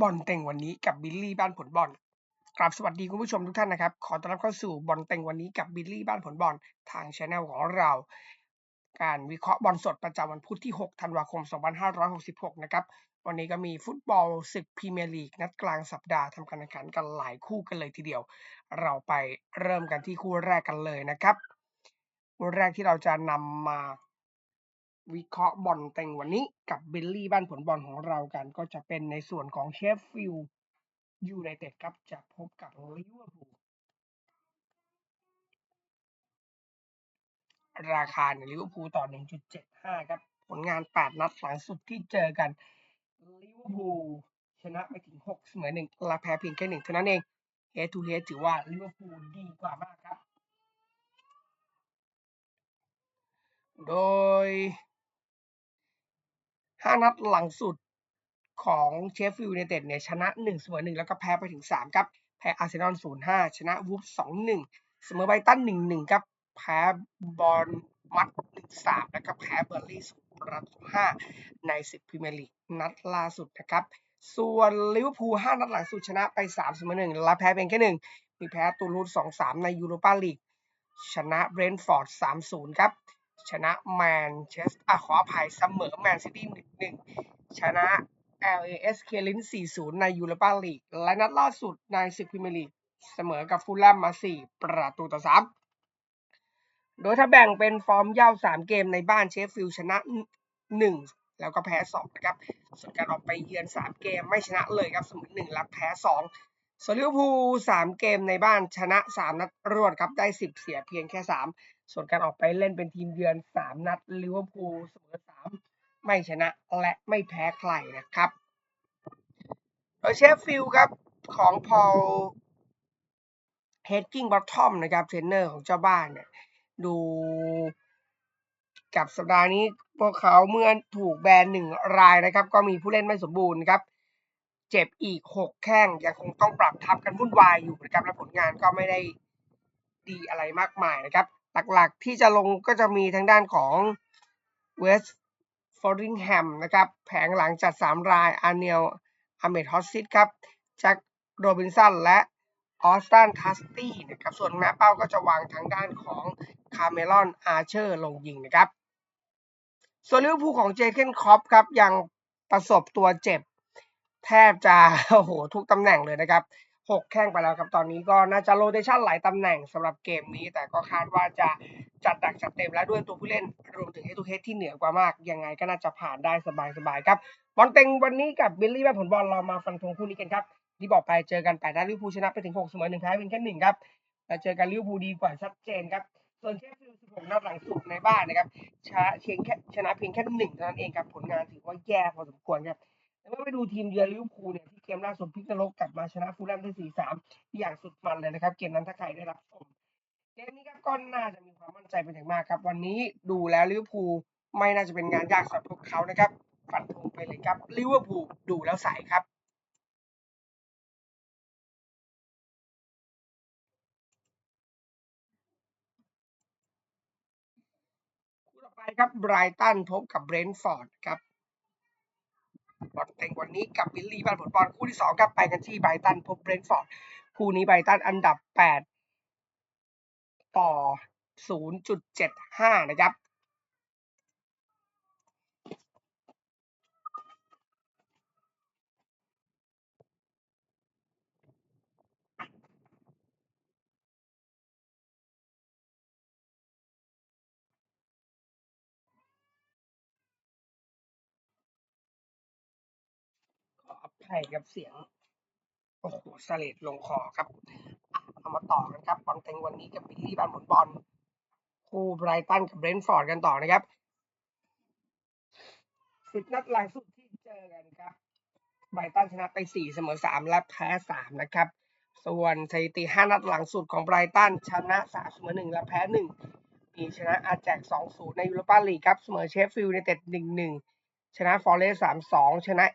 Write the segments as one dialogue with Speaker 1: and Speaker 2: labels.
Speaker 1: บอลเต็งวันนี้กับบิลลี่บ้านผลบอลกราบสวัสดีคุณผู้ชมทุกท่านนะครับ ขอต้อนรับเข้าสู่บอลเต็งวันนี้กับบิลลี่บ้านผลบอลทางช anel ของเรา การวิเคราะห์บอลสดประจำวันพุธที่ 6 ธันวาคม 2566 นะครับ วันนี้ก็มีฟุตบอลศึกพรีเมียร์ลีกนัดกลางสัปดาห์ทำการแข่งขันกันหลายคู่กันเลยทีเดียว เราไปเริ่มกันที่คู่แรกกันเลยนะครับคู่แรกที่เราจะนำมา วิเคราะห์บอลเต็งวันนี้กับเบลลี่บ้านผลบอลของเรากันก็จะเป็นในส่วนของเชฟฟิลด์ยูไนเต็ดครับจะพบกับลิเวอร์พูลราคาเนี่ยลิเวอร์พูลต่อ 1.75 ครับ ผลงาน 8 นัดหลังสุดที่เจอกันลิเวอร์พูลชนะไปถึง 6 เสมอ1และแพ้เพียงแค่หนึ่งเท่านั้นเองเฮดทูเฮดถือว่าลิเวอร์พูลดีกว่ามากครับ โดย ห้านัดหลังสุดของเชฟฟิลด์ยูไนเต็ดเนี่ยชนะ1เสมอ1แล้วก็แพ้ไปถึง 3 ครับ แพ้อาร์เซนอล0-5 ชนะวูฟ2-1 เสมอไบตัน 1-1 ครับ แพ้บอลมัด1-3 แล้วก็แพ้เบอร์ลี่0ประตู5ในศึกพรีเมียร์ลีกนัดล่าสุดนะครับ ส่วนลิเวอร์พูล5นัดหลังสุดชนะไป3เสมอ1และแพ้เพียงแค่ 1 มีแพ้ตูลูส2-3 ในยูโรปาลีกชนะเบรนท์ฟอร์ด3-0 ครับ ชนะแมนเชสอะขออภัยเสมอแมนซิตี้1-1ชนะ LAS เคลิน4-0 ในยูโรปาลีก และนัดล่าสุดในศึกพรีเมียร์ลีก เสมอกับฟูลแลมมา 4 ประตูต่อ 3 โดยถ้าแบ่งเป็นฟอร์มเย่า 3 เกมในบ้านเชฟฟิลชนะ 1 แล้วก็แพ้ 2 นะครับ ส่วนการออกไปเยือน 3 เกมไม่ชนะเลยครับเสมอ1และแพ้ 2 ส่วนลิเวอร์พูล3เกมในบ้านชนะ 3 นัดรวดครับได้ 10 เสียเพียงแค่ 3 ส่วนการออกไปเล่นเป็นทีมเยือน 3 นัดลิเวอร์พูลเสมอ3 ไม่ชนะและไม่แพ้ใครนะครับโดยเชฟฟิลด์ครับของพอลเฮดกิ้งบอททอมนะครับเทรนเนอร์ของเจ้าบ้านเนี่ยดูกับสัปดาห์นี้พวกเขาเมื่อถูกแบนหนึ่งรายนะครับ ก็มีผู้เล่นไม่สมบูรณ์ครับ เจ็บอีกหกแข้งยังคงต้องปรับทับกันวุ่นวายอยู่นะครับและผลงานก็ไม่ได้ดีอะไรมากมายนะครับ หลักๆที่จะลงก็จะมีทางด้านของเวสต์ฟอร์ดิงแฮมนะครับ แผงหลังจัด 3 ราย อาร์เนลอเมดฮอสซิตครับแจ็คโรบินสันและออสตันทัสตี้นะครับ ส่วนแม่เป้าก็จะวางทางด้านของคาร์เมลอนอาร์เชอร์ลงยิงนะครับ ส่วนลิเวอร์พูลของเจเคนคอปครับยังประสบตัวเจ็บ แทบจะโอ้โหทุกตำแหน่งเลยนะครับ หกแข้งไปแล้วครับตอนนี้ก็น่าจะโรเตชันหลายตำแหน่งสำหรับเกมนี้ แต่ก็คาดว่าจะจัดหนักจัดเต็มแล้วด้วยตัวผู้เล่นรวมถึงเฮตูเฮดที่เหนือกว่ามาก ยังไงก็น่าจะผ่านได้สบายๆครับบอลเต็งวันนี้กับบิลลี่แม่ผลบอลเรามาฟันธงคู่นี้กันครับที่บอกไปเจอกันแปดนัดลิเวอร์พูลชนะไปถึงหกเสมอหนึ่งแพ้เพียงแค่หนึ่งครับแต่เจอกันลิเวอร์พูลดีกว่าชัดเจนครับส่วนเชฟฟิลด์16นัดหลังสุดในบ้านนะครับชนะเพียงแค่ชนะเพียงแค่หนึ่งเท่านั้นเองครับผลงานถือว่าแย่พอสมควรครับแต่เมื่อไปดูทีมเยือนลิเวอร์พูลเนี่ย เกมล่าสุดพิกนรกกลับมาชนะฟูลแลมได้สี่สามอย่างสุดมันเลยนะครับ เกมนั้นถ้าใครได้รับชมเกมนี้ครับก็น่าจะมีความมั่นใจเป็นอย่างมากครับ วันนี้ดูแล้วลิเวอร์พูลไม่น่าจะเป็นงานยากสำหรับพวกเขานะครับฟันธงไปเลยครับลิเวอร์พูลดูแล้วใสครับคู่ต่อไปครับไบรตันพบกับเบรนท์ฟอร์ดครับ บอลเต็งวันนี้กับบิลลี่บันผลบอลคู่ที่สองครับไปกันที่ไบตันพบเบรนท์ฟอร์ดคู่นี้ไบตันอันดับแปดต่อ 0.75 นะครับ ขออภัยกับเสียงโอ้โหสเลดลงคอครับเอามาต่อกันครับบอลเต็งวันนี้กับบิลลี่บ้านผลบอลคู่ไบรตันกับเบรนท์ฟอร์ดกันต่อนะครับสิบนัดหลังสุดที่เจอกันครับไบรตันชนะไป4เสมอ3และแพ้3นะครับ ส่วนสถิติ5นัดหลังสุดของไบรตันชนะ3เสมอ1และแพ้1มีชนะอาแจก2-0ในยูโรปาลีกครับ เสมอเชฟฟิลด์ในเต็ด1-1ชนะฟอร์เรส3-2ชนะ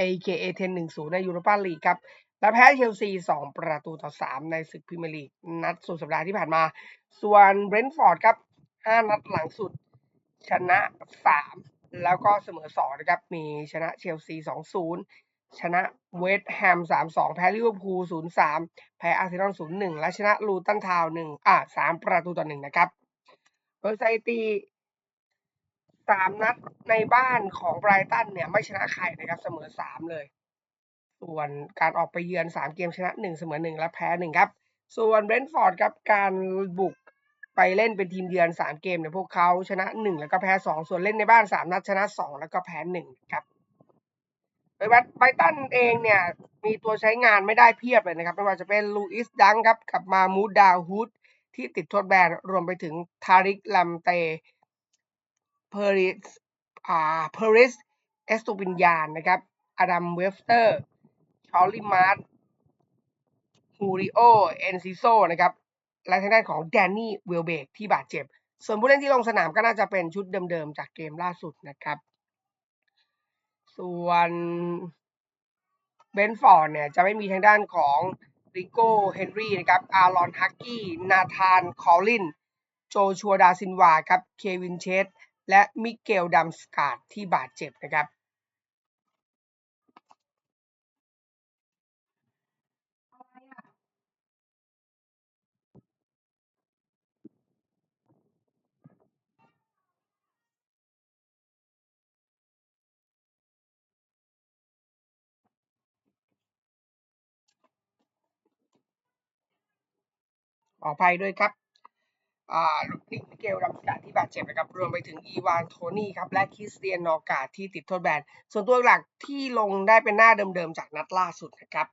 Speaker 1: AKA 10 1-0 ในยูโรปาลีกครับและแพ้เชลซี 2 ประตูต่อ 3 ในศึกพรีเมียร์ลีก นัดสุดสัปดาห์ที่ผ่านมา ส่วนเบรนท์ฟอร์ดครับ 5 นัดหลังสุด ชนะ 3 แล้วก็เสมอ 2 นะครับ มีชนะเชลซี 2-0 ชนะเวสต์แฮม 3-2 แพ้ลิเวอร์พูล 0-3 แพ้อาร์เซนอล 0-1 และชนะลูตันทาวน์1อ่า3 ประตูต่อ 1 นะครับโดยสถิติ 3นัดในบ้านของไบรตันเนี่ยไม่ชนะใครนะครับเสมอ3เลย ส่วนการออกไปเยือน3เกมชนะ1เสมอ1และแพ้1ครับ ส่วนเบรนท์ฟอร์ดครับการบุกไปเล่นเป็นทีมเยือน3เกมเนี่ยพวกเขาชนะ1แล้วก็แพ้2ส่วนเล่นในบ้าน3นัดชนะ2แล้วก็แพ้1ครับโดยไบรตันเองเนี่ยมีตัวใช้งานไม่ได้เพียบเลยนะครับไม่ว่าจะเป็นลูอิสดังครับกับมามูดดาวฮูดที่ติดโทษแบนรวมไปถึงทาริกลัมเต เพอริสอ่าเพอริสเอสตูปินยานนะครับอดัมเวฟเตอร์ชอลลี่มาร์ตฮูริโอเอนซิโซนะครับและทางด้านของแดนนี่เวลเบกที่บาดเจ็บ ส่วนผู้เล่นที่ลงสนามก็น่าจะเป็นชุดเดิมๆ จากเกมล่าสุดนะครับ ส่วนเบนฟอร์ดเนี่ยจะไม่มีทางด้านของริโก้เฮนรี่นะครับ อารอนฮักกี้ นาธาน คอลลิน โจชัวดาซินวา ครับ เควินเชส และมิเกลดัมสกาดที่บาดเจ็บนะครับขออภัยด้วยครับ นิกมิเกลดัมสกาที่บาดเจ็บนะครับรวมไปถึงอีวานโทนี่ครับและคริสเตียนนอกาที่ติดโทษแบนส่วนตัวหลักที่ลงได้เป็นหน้าเดิมๆจากนัดล่าสุดนะครับ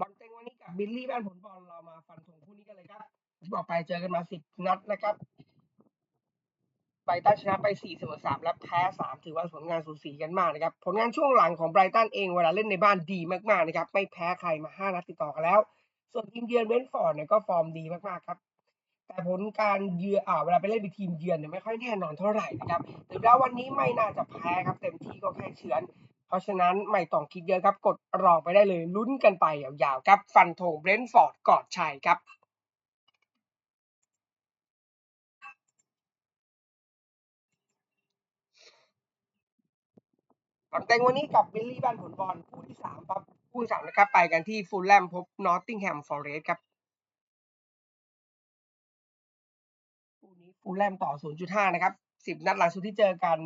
Speaker 1: บอลเต็งวันนี้กับบิลลี่แบนผลบอลเรามาฟันธงคู่นี้กันเลยครับที่บอกไปเจอกันมา10นัดนะครับไบรตันชนะไป4เสมอ3และแพ้ 3 ถือว่าผลงานสูสีกันมากนะครับ ผลงานช่วงหลังของไบรตันเองเวลาเล่นในบ้านดีมากๆนะครับ ไม่แพ้ใครมา 5 นัดติดต่อกันแล้ว ส่วนทีมเยือนเบนฟอร์ดเนี่ยก็ฟอร์มดีมากๆครับ แต่ผลการเยือนอ่าเวลาไปเล่นเป็นทีมเยือนเนี่ยไม่ค่อยแน่นอนเท่าไหร่นะครับแต่แล้ววันนี้ไม่น่าจะแพ้ครับเต็มที่ก็แค่เฉือน เพราะฉะนั้นไม่ต้องคิดเยอะครับ กดรองไปได้เลยลุ้นกันไปยาวๆครับฟันธงเบรนท์ฟอร์ดกอดชัยครับก่อนแต่งวันนี้กับบิลลี่บ้านผลบอลคู่ที่สามครับ คู่สามนะครับไปกันที่ฟูลแลมพบนอตติงแฮมฟอเรสต์ครับคู่นี้ฟูลแลมต่อ 0.5 นะครับ 10 นัดหลังสุดที่เจอกัน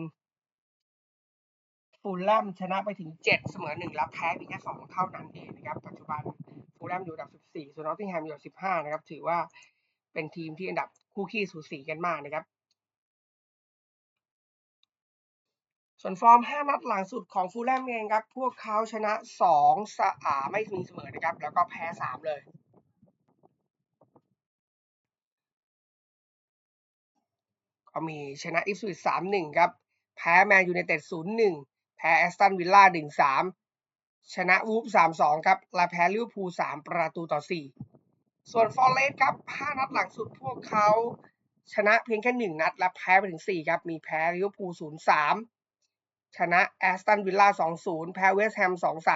Speaker 1: ฟูลแลมชนะไปถึง 7 เสมอ 1 แล้วแพ้เพียงแค่ 2 เท่านั้นเองนะครับ ปัจจุบันฟูลแลมอยู่อันดับ 14 ส่วนนอตติงแฮมอยู่อันดับ 15 นะครับ ถือว่าเป็นทีมที่อันดับคู่ขี้สูสีกันมากนะครับ ส่วนฟอร์ม 5 นัดหลังสุดของฟูลแลมเองครับ พวกเขาชนะ 2 สะอาไม่มีเสมอนะครับ แล้วก็แพ้ 3 เลย ก็มีชนะอิฟสวิต3-1 ครับ แพ้แมนยูไนเต็ด0-1 แพ้แอสตันวิลล่า 1-3 ชนะวูฟ3-2 ครับ และแพ้ลิเวอร์พูล3ประตูต่อ 4 ส่วนฟอร์เรสต์ครับ 5 นัดหลังสุดพวกเขาชนะเพียงแค่ 1 นัด และแพ้ไปถึง 4 ครับ มีแพ้ลิเวอร์พูล0-3 ชนะแอสตันวิลล่า2-0แพ้เวสต์แฮม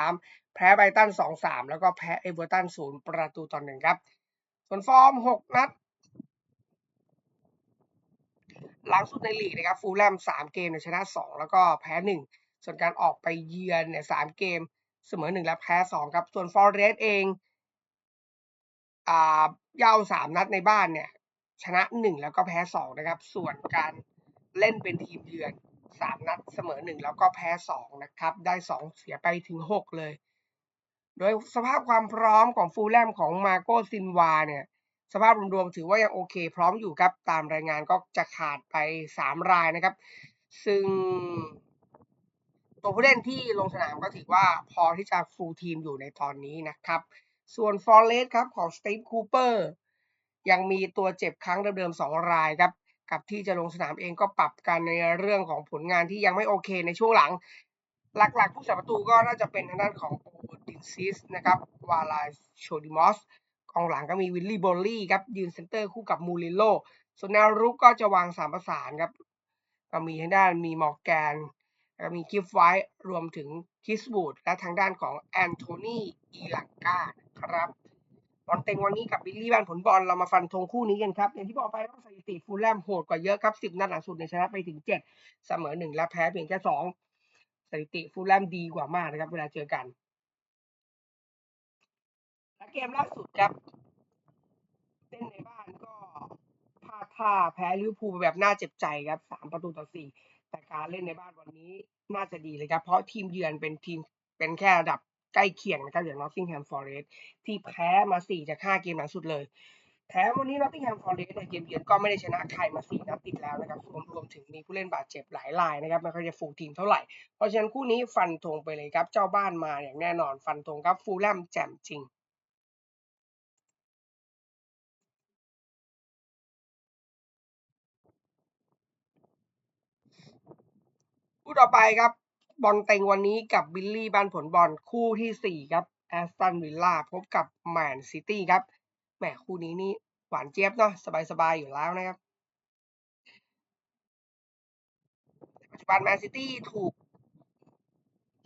Speaker 1: 2-3แพ้ไบรตัน2-3แล้วก็แพ้เอเวอร์ตัน0ประตูต่อ1ครับ ส่วนฟอร์ม6นัด หลังสุดในลีกนะครับฟูลแลมสามเกมเนี่ยชนะสองแล้วก็แพ้หนึ่งส่วนการออกไปเยือนเนี่ยสามเกมเสมอหนึ่งและแพ้สองครับ ส่วนฟอร์เรสเองอ่าเย่าสามนัดในบ้านเนี่ยชนะหนึ่งแล้วก็แพ้สองนะครับ ส่วนการเล่นเป็นทีมเยือน สามนัดเสมอหนึ่งแล้วก็แพ้สองนะครับ ได้สองเสียไปถึงหกเลย โดยสภาพความพร้อมของฟูลแลมของมาโกซินวาเนี่ย สภาพรวมๆถือว่ายังโอเค พร้อมอยู่ครับ ตามรายงานก็จะขาดไป 3 รายนะครับ ซึ่งตัวผู้เล่นที่ลงสนามก็ถือว่าพอที่จะฟูลทีมอยู่ในตอนนี้นะครับ ส่วนฟอร์เรสครับของสตีฟคูเปอร์ยังมีตัวเจ็บครั้งเดิมๆ2รายครับ กับที่จะลงสนามเองก็ปรับกันในเรื่องของผลงานที่ยังไม่โอเคในช่วงหลัง หลักๆ ผู้สาประตูก็น่าจะเป็นทางด้านของโอดินซิสนะครับวาลาโชดิมอสกองหลังก็มีวิลลี่โบลลี่ครับยืนเซนเตอร์คู่กับมูริโลส่วนแนวรุกก็จะวางสามประสานครับก็มีทางด้านมีมอร์แกนแล้วก็มีคิฟไวท์รวมถึงคิสบูดและทางด้านของแอนโทนีอีลังกาครับ บอลเต็งวันนี้กับบิลลี่บ้านผลบอลเรามาฟันธงคู่นี้กันครับ อย่างที่บอกไปว่าสถิติฟูลแลมโหดกว่าเยอะครับ10นัดหลังสุดในชนะไปถึง7เสมอ1และแพ้เพียงแค่2สถิติฟูลแลมดีกว่ามากนะครับ เวลาเจอกันและเกมล่าสุดครับเล่นในบ้านก็พลาดท่าแพ้ลิเวอร์พูลแบบน่าเจ็บใจครับสามประตูต่อสี่แต่การเล่นในบ้านวันนี้น่าจะดีเลยครับ เพราะทีมเยือนเป็นทีมเป็นแค่ระดับ ใกล้เคียงนะครับอย่าง Nottingham Forest ที่แพ้มาสี่จากห้าเกมหลังสุดเลยแถมวันนี้ Nottingham Forest ในเกมเยือนก็ไม่ได้ชนะใครมาสี่นัดติดแล้วนะครับรวมรวมถึงมีผู้เล่นบาดเจ็บหลายรายนะครับไม่ค่อยจะฟูลทีมเท่าไหร่ เพราะฉะนั้นคู่นี้ฟันธงไปเลยครับ เจ้าบ้านมาอย่างแน่นอนฟันธงครับฟูลแลมแจ่มจริงคู่ต่อไปครับ บอลเต็งวันนี้กับบิลลี่บ้านผลบอลคู่ที่สี่ครับแอสตันวิลล่าพบกับแมนซิตี้ครับแหมคู่นี้นี่หวานเจี๊ยบเนาะสบายๆอยู่แล้วนะครับปัจจุบันแมนซิตี้ถูก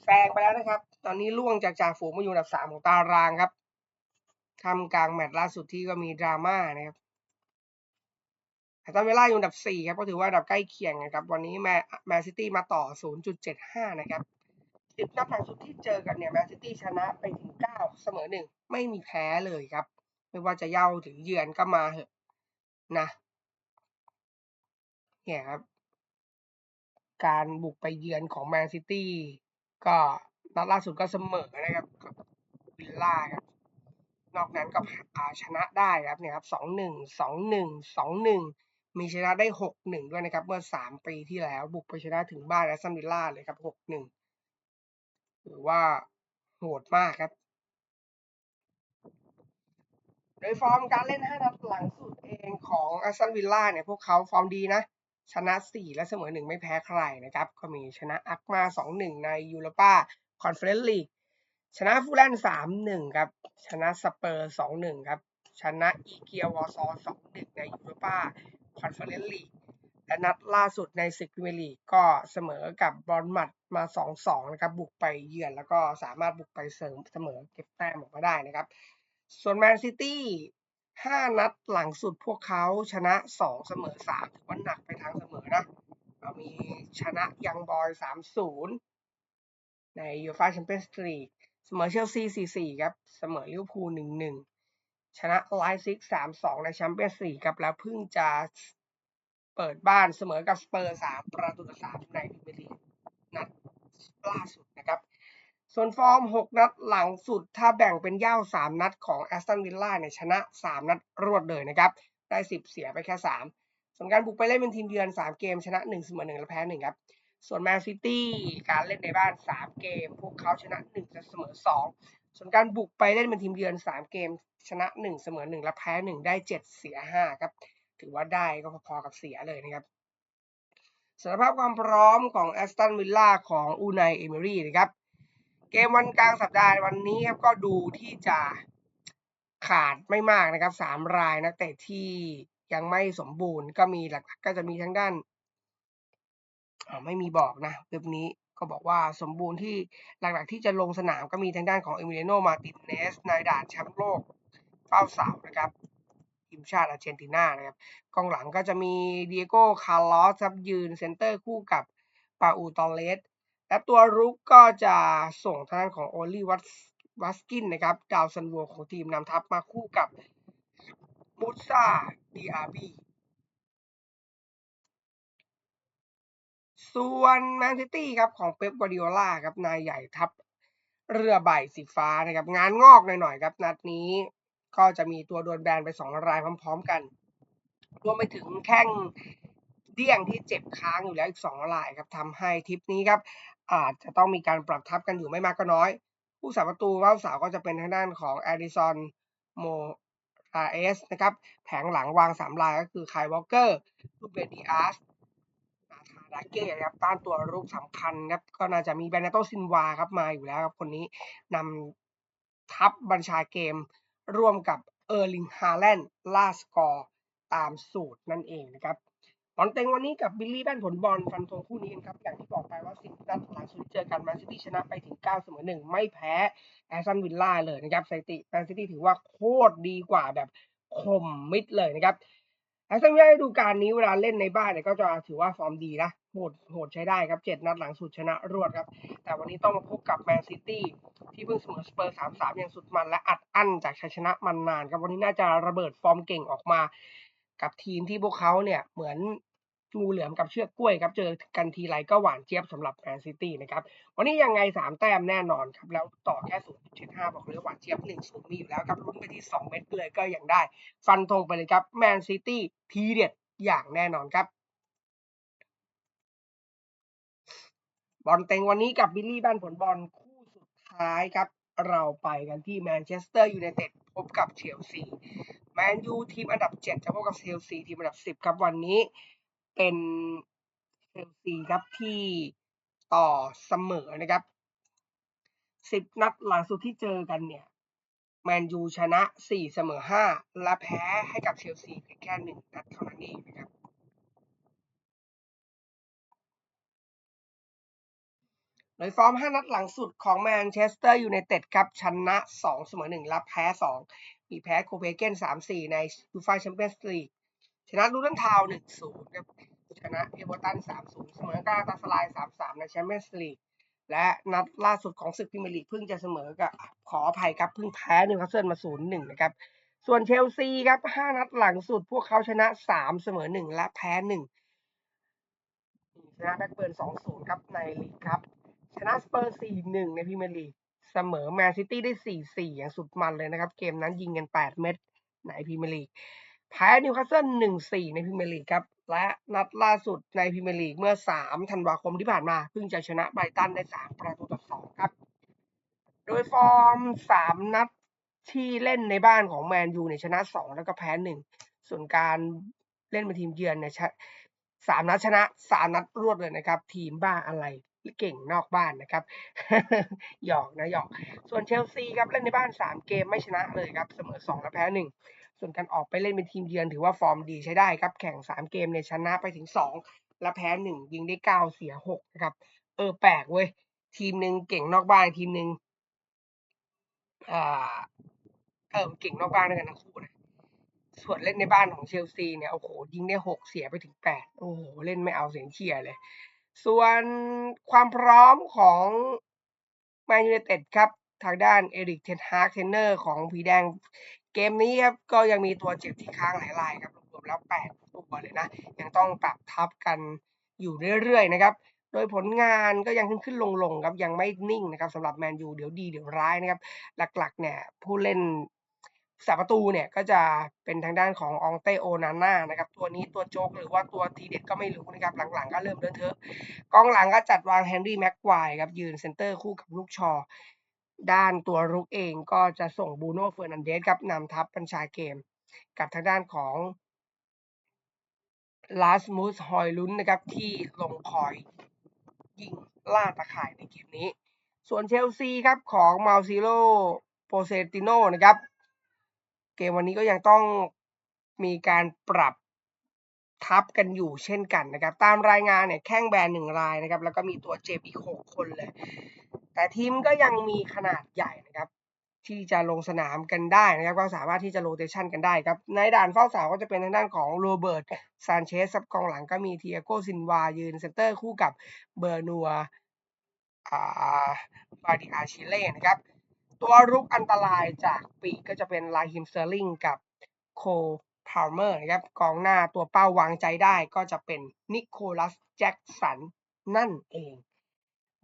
Speaker 1: แซงไปแล้วนะครับ ตอนนี้ล่วงจากจ่าฝูงมาอยู่อันดับสามของตารางครับทำกลางแมตช์ล่าสุดที่ก็มีดราม่านะครับ แต่ตอนเวลาอยู่อันดับสี่ครับ ก็ถือว่าอันดับใกล้เคียงนะครับ วันนี้แมแมนซิตี้มาต่อ 0.75 นะครับสิบนัดหลังสุดที่เจอกันเนี่ยแมนซิตี้ชนะไปถึงเก้าเสมอหนึ่งไม่มีแพ้เลยครับ ไม่ว่าจะเย่าถึงเยือนก็มาเหอะนะเนี่ยครับ การบุกไปเยือนของแมนซิตี้ก็นัดล่าสุดก็เสมอนะครับกับวิลล่าครับนอกนั้นก็อ่าชนะได้ครับเนี่ยครับสองหนึ่งสองหนึ่งสองหนึ่ง มีชนะได้หกหนึ่งด้วยนะครับ เมื่อสามปีที่แล้ว บุกไปชนะถึงบ้านแอสตันวิลล่าเลยครับหกหนึ่งถือว่าโหดมากครับ โดยฟอร์มการเล่นห้านัดหลังสุดเองของแอสตันวิลล่าเนี่ย พวกเขาฟอร์มดีนะ ชนะ 4 และเสมอ 1 ไม่แพ้ใครนะครับ ก็มีชนะอักมา 2-1 ในยูโรปาคอนเฟอเรนซ์ลีกชนะฟูลแลนด์3-1ครับ ชนะสเปอร์2-1ครับ ชนะอีเกียวอซอ2-1ในยูโรปา คอนเฟอเรนซ์ลีกและนัดล่าสุดในศึกพรีเมียร์ลีกก็เสมอกับบอลมัดมา 2-2 นะครับ บุกไปเยือน แล้วก็สามารถบุกไปเสริมเสมอเก็บแต้มออกมาได้นะครับ ส่วนแมนซิตี้ห้านัดหลังสุดพวกเขาชนะสองเสมอสามถือว่าหนักไปทางเสมอนะเรามีชนะยังบอยสามศูนย์ในยูฟ่าแชมเปี้ยนส์ลีกเสมอเชลซีสี่สี่ครับ เสมอลิเวอร์พูลหนึ่งหนึ่ง ชนะไลซิกสามสองในแชมเปี้ยนส์ลีกครับแล้วเพิ่งจะเปิดบ้านเสมอกับสเปอร์สามประตูต่อสามในพรีเมียร์ลีกนัดล่าสุดนะครับ ส่วนฟอร์ม 6 นัดหลังสุด ถ้าแบ่งเป็นย่าว3นัดของแอสตันวิลล่าเนี่ยชนะ 3 นัดรวดเลยนะครับ ได้ 10 เสียไปแค่ 3 ส่วนการบุกไปเล่นเป็นทีมเยือน 3 เกม ชนะ 1 เสมอ1และแพ้ 1 ครับ ส่วนแมนซิตี้การเล่นในบ้าน 3 เกม พวกเขาชนะ1และเสมอ 2 ส่วนการบุกไปเล่นเป็นทีมเยือน 3 เกม ชนะ1เสมอ1และแพ้1ได้7เสีย5ครับ ถือว่าได้ก็พอๆกับเสียเลยนะครับสารภาพความพร้อมของแอสตันวิลล่าของอูไนเอเมอรี่นะครับ เกมวันกลางสัปดาห์วันนี้ครับก็ดูที่จะขาดไม่มากนะครับสามรายนักเตะที่ยังไม่สมบูรณ์ก็มีหลักๆก็จะมีทั้งด้านไม่มีบอกนะเว็บนี้ก็บอกว่าสมบูรณ์ที่หลักๆที่จะลงสนามก็มีทั้งด้านของเอมิเลโนมาตินเนสนายด่านแชมป์โลก เฝ้าเสานะครับทีมชาติอาร์เจนตินานะครับกองหลังก็จะมีเดียโก้คาร์ลอสครับยืนเซนเตอร์คู่กับปาอูตอเลสและตัวรุกก็จะส่งทางด้านของโอลีวัตวัสกินนะครับดาวซันโวของทีมนำทัพมาคู่กับมูซาดีอาบีส่วนแมนซิตี้ครับของเป๊ปกวาดิโอลาครับนายใหญ่ทัพเรือใบสีฟ้านะครับ งานงอกหน่อยๆครับนัดนี้ ก็จะมีตัวโดนแบนไปสองรายพร้อม ๆ กันรวมไปถึงแข้งเดี้ยงที่เจ็บค้างอยู่แล้วอีกสองรายครับทำให้ทริปนี้ครับอาจจะต้องมีการปรับทับกันอยู่ไม่มากก็น้อย ผู้สาประตูว่าวสาวก็จะเป็นทางด้านของแอดิสันโมราเอสนะครับแผงหลังวางสามลายก็คือไคลวอลเกอร์ลูเบดิอาสนาธาดาเก้ครับต้านตัวรุกสำคัญครับก็น่าจะมีแบนโตซินวาครับมาอยู่แล้วครับคนนี้นำทัพบัญชาเกม ร่วมกับเออร์ลิงฮาแลนด์ล่าสกอร์ตามสูตรนั่นเองนะครับบอลเต็งวันนี้กับบิลลี่แป้นผลบอลฟันธงคู่นี้ครับ อย่างที่บอกไปว่าสิบนัดหลังสุดเจอกันแมนซิตี้ชนะไปถึง9เสมอหนึ่งไม่แพ้แอสตันวิลล่าเลยนะครับสถิติแมนซิตี้ถือว่าโคตรดีกว่าแบบคมมิดเลยนะครับแอสตันวิลล่าดูการนี้เวลาเล่นในบ้านเนี่ยก็จะถือว่าฟอร์มดีนะโหดโหดใช้ได้ครับเจ็ดนัดหลังสุดชนะรวดครับ แต่วันนี้ต้องมาพบกับแมนซิตี้ที่เพิ่งเสมอสเปอร์สามสามอย่างสุดมัน และอัดอั้นจากชัยชนะมันนานครับ วันนี้น่าจะระเบิดฟอร์มเก่งออกมา กับทีมที่พวกเขาเนี่ยเหมือนงูเหลือมกับเชือกกล้วยครับ เจอกันทีไรก็หวานเจี๊ยบสำหรับแมนซิตี้นะครับ วันนี้ยังไงสามแต้มแน่นอนครับ แล้วต่อแค่ศูนย์จุดห้าบอกเลยหวานเจี๊ยบหนึ่งศูนย์มีอยู่แล้วครับลุ้นไปที่สองเม็ดเลยก็ยังได้ ฟันธงไปเลยครับแมนซิตี้ทีเด็ดอย่างแน่นอนครับ บอลเต็งวันนี้กับบิลลี่บ้านผลบอลคู่สุดท้ายครับ เราไปกันที่แมนเชสเตอร์ยูไนเต็ดพบกับเชลซีแมนยูทีมอันดับ 7 จะพบกับเชลซีทีมอันดับ 10 ครับวันนี้เป็นเชลซีครับที่ต่อเสมอนะครับ 10 นัดหลังสุดที่เจอกันเนี่ยแมนยูชนะ 4 เสมอ 5 และแพ้ให้กับเชลซีเพียงแค่ 1 นัดเท่านั้นเองนะครับ โดยฟอร์ม 5 นัดหลังสุดของแมนเชสเตอร์ยูไนเต็ดครับชนะ 2 เสมอ1และแพ้ 2 มีแพ้โคเปนเกน 3-4 ในยูฟ่าแชมเปี้ยนส์ลีกชนะลูตันทาวน์1-0ครับชนะเอเวอร์ตัน 3-0 เสมอกาตาสลาย 3-3 ในแชมเปี้ยนส์ลีกและนัดล่าสุดของศึกพรีเมียร์ลีกเพิ่งจะเสมอกับขออภัยครับเพิ่งแพ้นิวคาสเซิลมา 0-1 นะครับ ส่วนเชลซีครับ 5 นัดหลังสุด พวกเขาชนะ 3 เสมอ 1 และแพ้ 1ชนะแบ็กเบิร์น2-0 ครับในลีกครับ ชนะสเปอร์4-1ในพรีเมียร์ลีกเสมอแมนซิตี้ได้4-4อย่างสุดมันเลยนะครับ เกมนั้นยิงกัน8เม็ดในพรีเมียร์ลีกแพ้นิวคาสเซิล1-4ในพรีเมียร์ลีกครับ และนัดล่าสุดในพรีเมียร์ลีกเมื่อ3ธันวาคมที่ผ่านมา เพิ่งจะชนะไบรตันได้3ประตูต่อ2ครับ โดยฟอร์ม3นัดที่เล่นในบ้านของแมนยูเนี่ยชนะ2แล้วก็แพ้1ส่วนการเล่นเป็นทีมเยือนเนี่ยสามนัดชนะสามนัดรวดเลยนะครับ ทีมบ้าอะไร เก่งนอกบ้านนะครับ หยอกนะหยอก ส่วนเชลซีครับเล่นในบ้าน 3 เกมไม่ชนะเลยครับ เสมอ 2 และแพ้ 1 ส่วนการออกไปเล่นเป็นทีมเยือนถือว่าฟอร์มดีใช้ได้ครับ แข่ง 3 เกมเนี่ยชนะไปถึง 2 และแพ้ 1 ยิงได้ 9 เสีย 6 นะครับ เออแปลกเว้ย ทีมหนึ่งเก่งนอกบ้านทีมหนึ่งอ่าเออเก่งนอกบ้านด้วยกันทั้งคู่นะส่วนเล่นในบ้านของเชลซีเนี่ยโอ้โหยิงได้หกเสียไปถึงแปดโอ้โหเล่นไม่เอาเสียงเชียร์เลย ส่วนความพร้อมของแมนยูไนเต็ดครับ ทางด้านเอริกเทนฮากเทนเนอร์ของผีแดงเกมนี้ครับ ก็ยังมีตัวเจ็บที่ค้างหลายรายครับรวมๆแล้วแปดตัวเลยนะ ยังต้องปรับทับกันอยู่เรื่อยๆนะครับ โดยผลงานก็ยังขึ้นขึ้นลงลงๆครับ ยังไม่นิ่งนะครับสำหรับแมนยูเดี๋ยวดีเดี๋ยวร้ายนะครับ หลักๆเนี่ยผู้เล่น สาประตูเนี่ยก็จะเป็นทางด้านของอองเตโอนาน่านะครับตัวนี้ตัวโจ๊กหรือว่าตัวทีเด็ดก็ไม่รู้นะครับหลังๆก็เริ่มเลอะเทอะกองหลังก็จัดวางแฮนรี่แม็กควายครับยืนเซนเตอร์คู่กับลูกชอ ด้านตัวรุกเองก็จะส่งบูโน่เฟอร์นันเดสครับนำทัพบัญชาเกม กับทางด้านของลาสมูสฮอยลุนนะครับที่ลงคอยยิงล่าตะข่ายในเกมนี้ ส่วนเชลซีครับของมาซิโลโปเซติโนนะครับ เกมวันนี้ก็ยังต้องมีการปรับทับกันอยู่เช่นกันนะครับ ตามรายงานเนี่ยแข้งแบนหนึ่งรายนะครับ แล้วก็มีตัวเจ็บอีกหกคนเลย แต่ทีมก็ยังมีขนาดใหญ่นะครับ ที่จะลงสนามกันได้นะครับ ก็สามารถที่จะโรเตชันกันได้ครับ ในด่านเฝ้าเสาก็จะเป็นทางด้านของโรเบิร์ตซานเชสครับกองหลังก็มีเทียโกซินวา ยืนเซนเตอร์คู่กับเบอร์นัวอ่าบาดิอาชิเล่นะครับ ตัวรุกอันตรายจากปีกก็จะเป็นลาฮิมเซอร์ลิงกับโคพาลเมอร์นะครับกองหน้าตัวเป้าวางใจได้ก็จะเป็นนิโคลัสแจ็กสันนั่นเอง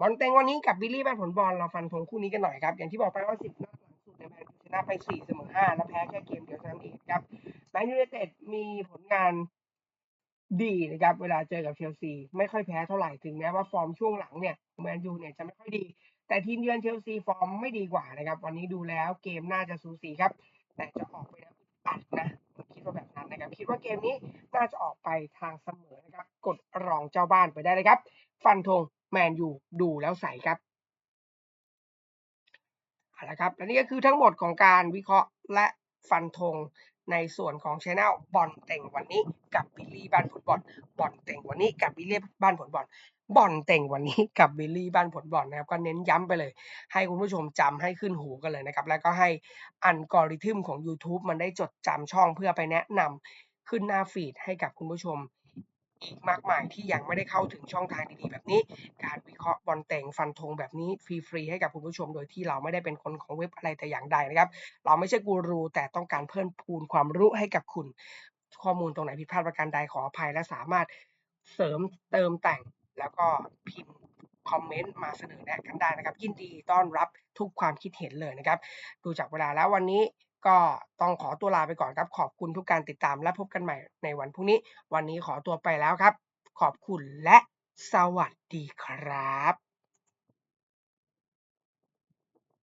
Speaker 1: บอลเต็งวันนี้กับบิลลี่แบนผลบอลเราฟันธงคู่นี้กันหน่อยครับ อย่างที่บอกไปว่า10นัดหลังสุดในแมนยูชนะไป4เสมอ5และแพ้แค่เกมเดียวเท่านั้นเองครับแมนยูไนเต็ดมีผลงานดีนะครับเวลาเจอกับเชลซีไม่ค่อยแพ้เท่าไหร่ถึงแม้ว่าฟอร์มช่วงหลังเนี่ยแมนยูเนี่ยจะไม่ค่อยดี แต่ทีมเยือนเชลซีฟอร์มไม่ดีกว่านะครับ วันนี้ดูแล้วเกมน่าจะสูสีครับ แต่จะออกไปแล้วอัดนะคิดว่าแบบนั้นนะครับ คิดว่าเกมนี้น่าจะออกไปทางเสมอนะครับ กดรองเจ้าบ้านไปได้เลยครับ ฟันธงแมนยูดูแล้วใสครับเอาละครับและนี่ก็คือทั้งหมดของการวิเคราะห์และฟันธง ในส่วนของช anel บอลเต่งวันนี้กับบิลลี่บ้านผลบอลบอลเต่งวันนี้กับบิลลี่บ้านผลบอลบอลเต่งวันนี้กับบิลลี่บ้านผลบอลนะครับก็เน้นย้ำไปเลย ให้คุณผู้ชมจำให้ขึ้นหูกันเลยนะครับแล้วก็ให้อัลกอริทึมของ YouTube มันได้จดจำช่องเพื่อไปแนะนำขึ้นหน้าฟีดให้กับคุณผู้ชม อีกมากมายที่ยังไม่ได้เข้าถึงช่องทางดีๆ แบบนี้ การวิเคราะห์บอลเต่งฟันธงแบบนี้ฟรีๆให้กับคุณผู้ชมโดยที่เราไม่ได้เป็นคนของเว็บอะไรแต่อย่างใดนะครับ เราไม่ใช่กูรูแต่ต้องการเพิ่มพูนความรู้ให้กับคุณ ข้อมูลตรงไหนผิดพลาดประการใดขออภัยและสามารถเสริมเติมแต่งแล้วก็พิมพ์คอมเมนต์มาเสนอแนะกันได้นะครับ ยินดีต้อนรับทุกความคิดเห็นเลยนะครับ ดูจากเวลาแล้ววันนี้ ก็ต้องขอตัวลาไปก่อนครับ ขอบคุณทุกการติดตามและพบกันใหม่ในวันพรุ่งนี้ วันนี้ขอตัวไปแล้วครับ ขอบคุณและสวัสดีครับ